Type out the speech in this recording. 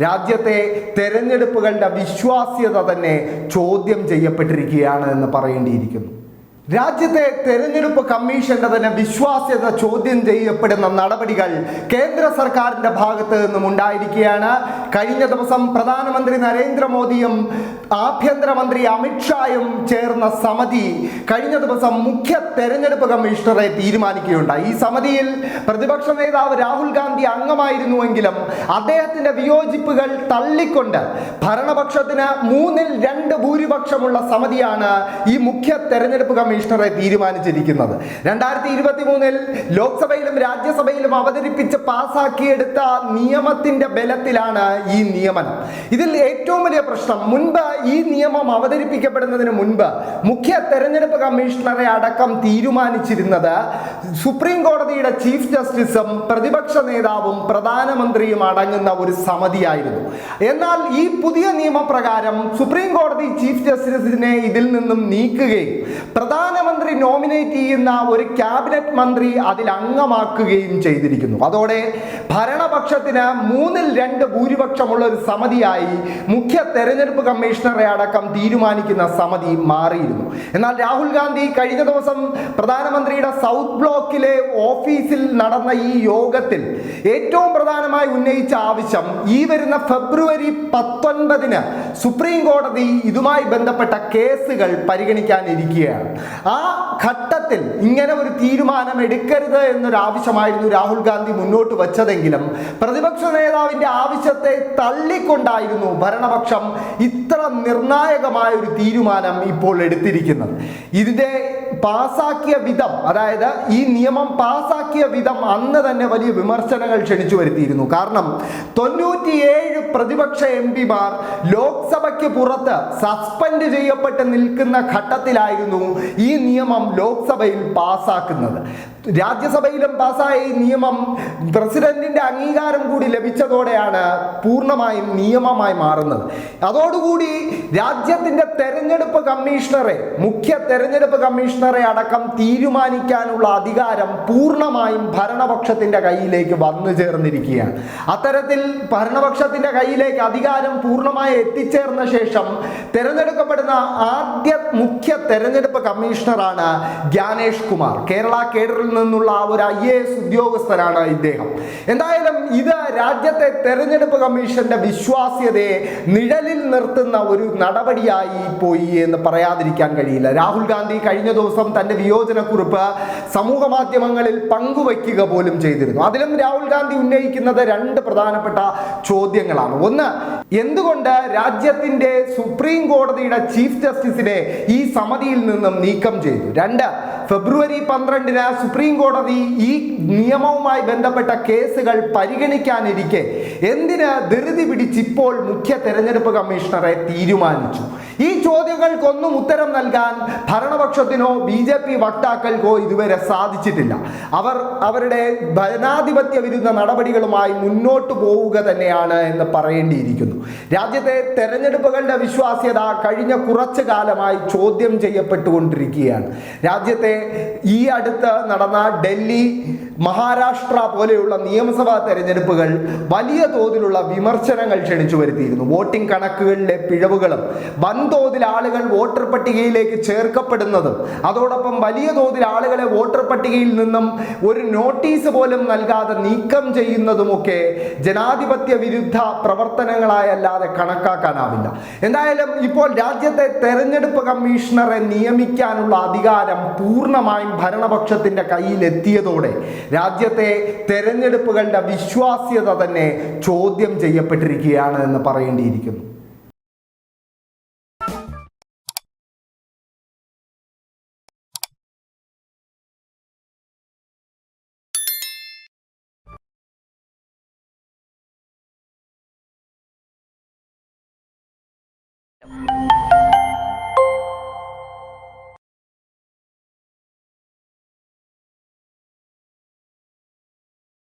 രാജ്യത്തെ തെരഞ്ഞെടുപ്പുകളുടെ വിശ്വാസ്യത തന്നെ ചോദ്യം ചെയ്യപ്പെട്ടിരിക്കുകയാണ് എന്ന് പറയേണ്ടിയിരിക്കുന്നു. രാജ്യത്തെ തെരഞ്ഞെടുപ്പ് കമ്മീഷന്റെ തന്നെ വിശ്വാസ്യത ചോദ്യം ചെയ്യപ്പെടുന്ന നടപടികൾ കേന്ദ്ര സർക്കാരിന്റെ ഭാഗത്ത് നിന്നും ഉണ്ടായിരിക്കുകയാണ്. കഴിഞ്ഞ ദിവസം പ്രധാനമന്ത്രി നരേന്ദ്രമോദിയും ആഭ്യന്തരമന്ത്രി അമിത്ഷായും ചേർന്ന സമിതി കഴിഞ്ഞ ദിവസം മുഖ്യ തെരഞ്ഞെടുപ്പ് കമ്മീഷണറെ തീരുമാനിക്കുകയുണ്ടായി. ഈ സമിതിയിൽ പ്രതിപക്ഷ നേതാവ് രാഹുൽ ഗാന്ധി അംഗമായിരുന്നുവെങ്കിലും അദ്ദേഹത്തിന്റെ വിയോജിപ്പുകൾ തള്ളിക്കൊണ്ട് ഭരണപക്ഷത്തിന് മൂന്നിൽ രണ്ട് ഭൂരിപക്ഷമുള്ള സമിതിയാണ് ഈ മുഖ്യ തെരഞ്ഞെടുപ്പ് കമ്മീഷണറെ തീരുമാനിച്ചിരിക്കുന്നത്. രണ്ടായിരത്തി ഇരുപത്തി മൂന്നിൽ ലോക്സഭയിലും രാജ്യസഭയിലും അവതരിപ്പിച്ച് പാസാക്കിയെടുത്ത നിയമത്തിന്റെ ബലത്തിലാണ് ഈ നിയമനം. ഇതിൽ ഏറ്റവും വലിയ പ്രശ്നം മുൻപ് ഈ നിയമം അവതരിപ്പിക്കപ്പെടുന്നതിന് മുൻപ് മുഖ്യ തെരഞ്ഞെടുപ്പ് കമ്മീഷണറെ അടക്കം തീരുമാനിച്ചിരുന്നത് സുപ്രീം കോടതിയുടെ ചീഫ് ജസ്റ്റിസും പ്രതിപക്ഷ നേതാവും പ്രധാനമന്ത്രിയും അടങ്ങുന്ന ഒരു സമിതിയായിരുന്നു. എന്നാൽ ഈ പുതിയ നിയമപ്രകാരം സുപ്രീം കോടതി ചീഫ് ജസ്റ്റിസിനെ ഇതിൽ നിന്നും നീക്കുകയും പ്രധാനമന്ത്രി നോമിനേറ്റ് ചെയ്യുന്ന ഒരു ക്യാബിനറ്റ് മന്ത്രി അതിൽ അംഗമാക്കുകയും ചെയ്തിരിക്കുന്നു. അതോടെ ഭരണപക്ഷത്തിന് മൂന്നിൽ രണ്ട് ഭൂരിപക്ഷമുള്ള ഒരു സമിതിയായി മുഖ്യ തെരഞ്ഞെടുപ്പ് കമ്മീഷണറെ അടക്കം തീരുമാനിക്കുന്ന സമിതി മാറിയിരുന്നു. എന്നാൽ രാഹുൽ ഗാന്ധി കഴിഞ്ഞ ദിവസം പ്രധാനമന്ത്രിയുടെ സൗത്ത് ബ്ലോക്കിലെ ഓഫീസിൽ നടന്ന ഈ യോഗത്തിൽ ഏറ്റവും പ്രധാനമായി ഉന്നയിച്ച ആവശ്യം ഈ വരുന്ന ഫെബ്രുവരി പത്തൊൻപതിന് സുപ്രീം കോടതി ഇതുമായി ബന്ധപ്പെട്ട കേസുകൾ പരിഗണിക്കാനിരിക്കുകയാണ്. ആ ഘട്ടത്തിൽ ഇങ്ങനെ ഒരു തീരുമാനം എടുക്കരുത് എന്നൊരു ആവശ്യമായിരുന്നു രാഹുൽ ഗാന്ധി മുന്നോട്ട് വച്ചതെങ്കിലും പ്രതിപക്ഷ നേതാവിന്റെ ആവശ്യത്തെ തള്ളിക്കൊണ്ടായിരുന്നു ഭരണപക്ഷം ഇത്ര നിർണായകമായ ഒരു തീരുമാനം ഇപ്പോൾ എടുത്തിരിക്കുന്നത്. ഇതിന്റെ പാസാക്കിയ വിധം അതായത് ഈ നിയമം പാസാക്കിയ വിധം അന്ന് തന്നെ വലിയ വിമർശനങ്ങൾ ക്ഷണിച്ചു വരുത്തിയിരുന്നു. കാരണം തൊണ്ണൂറ്റിയേഴ് പ്രതിപക്ഷ എം പിമാർ ലോക്സഭയ്ക്ക് പുറത്ത് സസ്പെൻഡ് ചെയ്യപ്പെട്ട് നിൽക്കുന്ന ഘട്ടത്തിലായിരുന്നു ഈ നിയമം ലോക്സഭയിൽ പാസാക്കുന്നത്. രാജ്യസഭയിലും പാസ്സായ ഈ നിയമം പ്രസിഡന്റിന്റെ അംഗീകാരം കൂടി ലഭിച്ചതോടെയാണ് പൂർണമായും നിയമമായി മാറുന്നത്. അതോടുകൂടി രാജ്യത്തിന്റെ തെരഞ്ഞെടുപ്പ് കമ്മീഷണറെ മുഖ്യ തെരഞ്ഞെടുപ്പ് കമ്മീഷണറെ അടക്കം തീരുമാനിക്കാനുള്ള അധികാരം പൂർണമായും ഭരണപക്ഷത്തിന്റെ കയ്യിലേക്ക് വന്നു ചേർന്നിരിക്കുകയാണ്. അത്തരത്തിൽ ഭരണപക്ഷത്തിന്റെ കയ്യിലേക്ക് അധികാരം പൂർണമായി എത്തിച്ചേർന്ന ശേഷം തെരഞ്ഞെടുക്കപ്പെടുന്ന ആദ്യ മുഖ്യ തെരഞ്ഞെടുപ്പ് കമ്മീഷണറാണ് ജ്ഞാനേഷ് കുമാർ. കേരള കേഡറിൽ നിന്നുള്ള ഒരു ഐ എ എസ് ഉദ്യോഗസ്ഥനാണ് ഇദ്ദേഹം. എന്തായാലും ഇത് രാജ്യത്തെ തെരഞ്ഞെടുപ്പ് കമ്മീഷന്റെ വിശ്വാസ്യതയെ നിഴലിൽ നിർത്തുന്ന ഒരു നടപടിയായി പോയി എന്ന് പറയാതിരിക്കാൻ കഴിയില്ല. രാഹുൽ ഗാന്ധി കഴിഞ്ഞ ദിവസം തന്റെ വിയോജനക്കുറിപ്പ് സമൂഹ മാധ്യമങ്ങളിൽ പങ്കുവയ്ക്കുക പോലും ചെയ്തിരുന്നു. അതിലും രാഹുൽ ഗാന്ധി ഉന്നയിക്കുന്നത് രണ്ട് പ്രധാനപ്പെട്ട ചോദ്യങ്ങളാണ്. ഒന്ന് എന്തുകൊണ്ട് രാജ്യത്തിന്റെ സുപ്രീം കോടതിയുടെ ചീഫ് ജസ്റ്റിസിനെ ഈ സമിതിയിൽ നിന്നും നീക്കം ചെയ്തു? രണ്ട് ഫെബ്രുവരി പന്ത്രണ്ടിന് സുപ്രീം കോടതി ഈ നിയമവുമായി ബന്ധപ്പെട്ട കേസുകൾ പരിഗണിക്കാനിരിക്കെ. എന്തിന് ധൃതി പിടിച്ചിപ്പോൾ മുഖ്യ തെരഞ്ഞെടുപ്പ് കമ്മീഷണറെ തീരുമാനിച്ചു? ഈ ചോദ്യങ്ങൾക്കൊന്നും ഉത്തരം നൽകാൻ ഭരണപക്ഷത്തിനോ ബി ജെ പി വക്താക്കൾക്കോ ഇതുവരെ സാധിച്ചിട്ടില്ല. അവർ അവരുടെ ഭരണാധിപത്യ വിരുദ്ധ നടപടികളുമായി മുന്നോട്ട് പോവുക തന്നെയാണ് എന്ന് പറയേണ്ടിയിരിക്കുന്നു. രാജ്യത്തെ തെരഞ്ഞെടുപ്പുകളുടെ വിശ്വാസ്യത കഴിഞ്ഞ കുറച്ചു കാലമായി ചോദ്യം ചെയ്യപ്പെട്ടുകൊണ്ടിരിക്കുകയാണ്. രാജ്യത്തെ ഈ അടുത്ത് നടന്ന ഡൽഹി മഹാരാഷ്ട്ര പോലെയുള്ള നിയമസഭാ തെരഞ്ഞെടുപ്പുകൾ വലിയ തോതിലുള്ള വിമർശനങ്ങൾ ക്ഷണിച്ചു വരുത്തിയിരുന്നു. വോട്ടിംഗ് കണക്കുകളിലെ പിഴവുകളും വൻതോതിൽ ആളുകൾ വോട്ടർ പട്ടികയിലേക്ക് ചേർക്കപ്പെടുന്നതും അതോടൊപ്പം വലിയ തോതിൽ ആളുകളെ വോട്ടർ പട്ടികയിൽ നിന്നും ഒരു നോട്ടീസ് പോലും നൽകാതെ നീക്കം ചെയ്യുന്നതുമൊക്കെ ജനാധിപത്യ വിരുദ്ധ പ്രവർത്തനങ്ങളായല്ലാതെ കണക്കാക്കാനാവില്ല. എന്തായാലും ഇപ്പോൾ രാജ്യത്തെ തെരഞ്ഞെടുപ്പ് കമ്മീഷണറെ നിയമിക്കാനുള്ള അധികാരം പൂർണമായും ഭരണപക്ഷത്തിന്റെ കയ്യിൽ എത്തിയതോടെ രാജ്യത്തെ തെരഞ്ഞെടുപ്പുകളുടെ വിശ്വാസ്യത തന്നെ ചോദ്യം ചെയ്യപ്പെട്ടിരിക്കുകയാണ് എന്ന് പറയേണ്ടിയിരിക്കുന്നു.